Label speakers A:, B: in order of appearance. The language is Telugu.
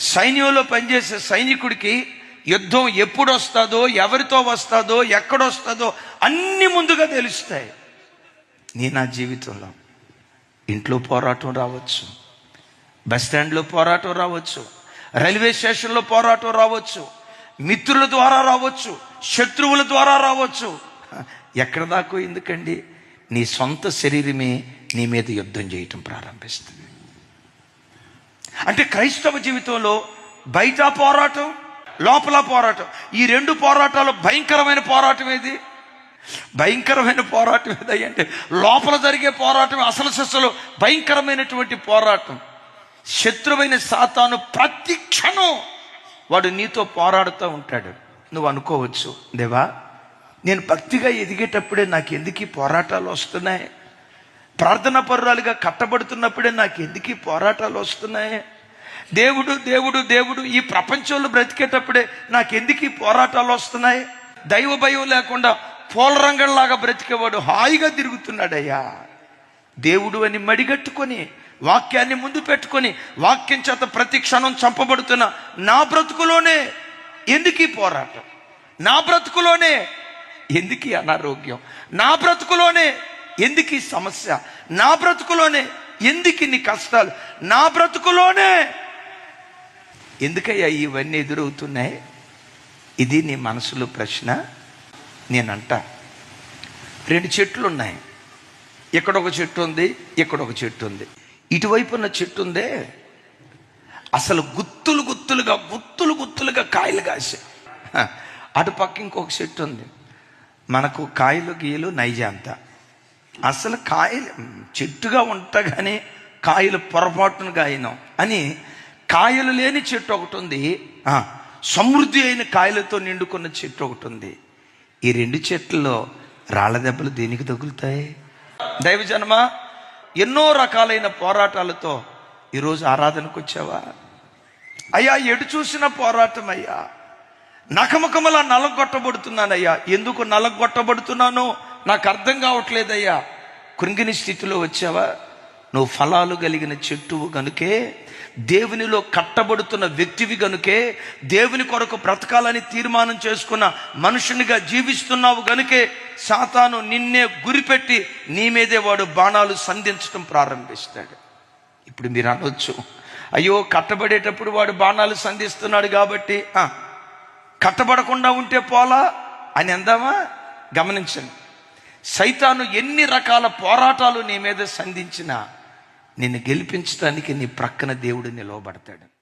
A: సైన్యంలో పనిచేసే సైనికుడికి యుద్ధం ఎప్పుడు వస్తుందో ఎవరితో వస్తుందో ఎక్కడొస్తుందో అన్ని ముందుగా తెలుస్తాయి. నీ నా జీవితంలో ఇంట్లో పోరాటం రావచ్చు బస్ స్టాండ్లో పోరాటం రావచ్చు రైల్వే స్టేషన్లో పోరాటం రావచ్చు మిత్రుల ద్వారా రావచ్చు శత్రువుల ద్వారా రావచ్చు. ఎక్కడ దాకా ఎందుకండి? నీ సొంత శరీరమే నీ మీద యుద్ధం చేయటం ప్రారంభిస్తుంది. అంటే క్రైస్తవ జీవితంలో బయట పోరాటం లోపల పోరాటం. ఈ రెండు పోరాటాలు భయంకరమైన పోరాటం ఏది? భయంకరమైన పోరాటం ఏది అంటే లోపల జరిగే పోరాటం అసలు సస్సులో భయంకరమైనటువంటి పోరాటం. శత్రువైన సాతాను ప్రతి క్షణం వాడు నీతో పోరాడుతూ ఉంటాడు. నువ్వు అనుకోవచ్చు దేవా నేను భక్తిగా ఎదిగేటప్పుడే నాకు ఎందుకు ఈ పోరాటాలు వస్తున్నాయి? ప్రార్థన పరురాలుగా కట్టబడుతున్నప్పుడే నాకు ఎందుకు ఈ పోరాటాలు వస్తున్నాయి? దేవుడు దేవుడు దేవుడు ఈ ప్రపంచంలో బ్రతికేటప్పుడే నాకెందుకు ఈ పోరాటాలు వస్తున్నాయి? దైవ భయం లేకుండా పోలరంగంలాగా బ్రతికేవాడు హాయిగా తిరుగుతున్నాడయ్యా. దేవుడు అని మడిగట్టుకొని వాక్యాన్ని ముందు పెట్టుకొని వాక్యం చేత ప్రతి క్షణం చంపబడుతున్న నా బ్రతుకులోనే ఎందుకు ఈ పోరాటం? నా బ్రతుకులోనే ఎందుకు అనారోగ్యం? నా బ్రతుకులోనే ఎందుకు ఈ సమస్య? నా బ్రతుకులోనే ఎందుకు ఇన్ని కష్టాలు? నా బ్రతుకులోనే ఎందుకయ్యా ఇవన్నీ ఎదురవుతున్నాయి? ఇది నీ మనసులో ప్రశ్న నేనంట. రెండు చెట్లు ఉన్నాయి ఇక్కడ ఒక చెట్టు ఉంది ఇక్కడ ఒక చెట్టు ఉంది. ఇటువైపు ఉన్న చెట్టు ఉందే. అసలు గుత్తులు గుత్తులుగా గుత్తులు గుత్తులుగా కాయలు కాసే అటు పక్క ఇంకొక చెట్టు ఉంది. మనకు కాయలు గీయలు నైజాంత అసలు కాయలు చెట్టుగా ఉంటగానే కాయలు పొరపాటును గాయనం అని కాయలు లేని చెట్టు ఒకటి ఉంది. సమృద్ధి అయిన కాయలతో నిండుకున్న చెట్టు ఒకటి ఉంది. ఈ రెండు చెట్లలో రాళ్ళ దెబ్బలు దేనికి తగులుతాయి? దైవజనమ ఎన్నో రకాలైన పోరాటాలతో ఈరోజు ఆరాధనకు వచ్చావా? అయ్యా ఎటు చూసిన పోరాటం అయ్యా? నకమకమలా నలగొట్టబడుతున్నానయ్యా. ఎందుకు నలగొట్టబడుతున్నానో నాకు అర్థం కావట్లేదయ్యా. కృంగిని స్థితిలో వచ్చావా? నువ్వు ఫలాలు కలిగిన చెట్టువు గనుకే దేవునిలో కట్టబడుతున్న వ్యక్తివి గనుకే దేవుని కొరకు బ్రతకాలని తీర్మానం చేసుకున్న మనుషునిగా జీవిస్తున్నావు గనుకే సాతాను నిన్నే గురిపెట్టి నీ మీదే వాడు బాణాలు సంధించడం ప్రారంభిస్తాడు. ఇప్పుడు మీరు అనొచ్చు అయ్యో కట్టబడేటప్పుడు వాడు బాణాలు సంధిస్తున్నాడు కాబట్టి కట్టబడకుండా ఉంటే పోలా అని అందామా? గమనించండి. సైతాను ఎన్ని రకాల పోరాటాలు నీ మీద సంధించినా నిన్ను గెలిపించడానికి నీ ప్రక్కన దేవుడు నిలవబడతాడు.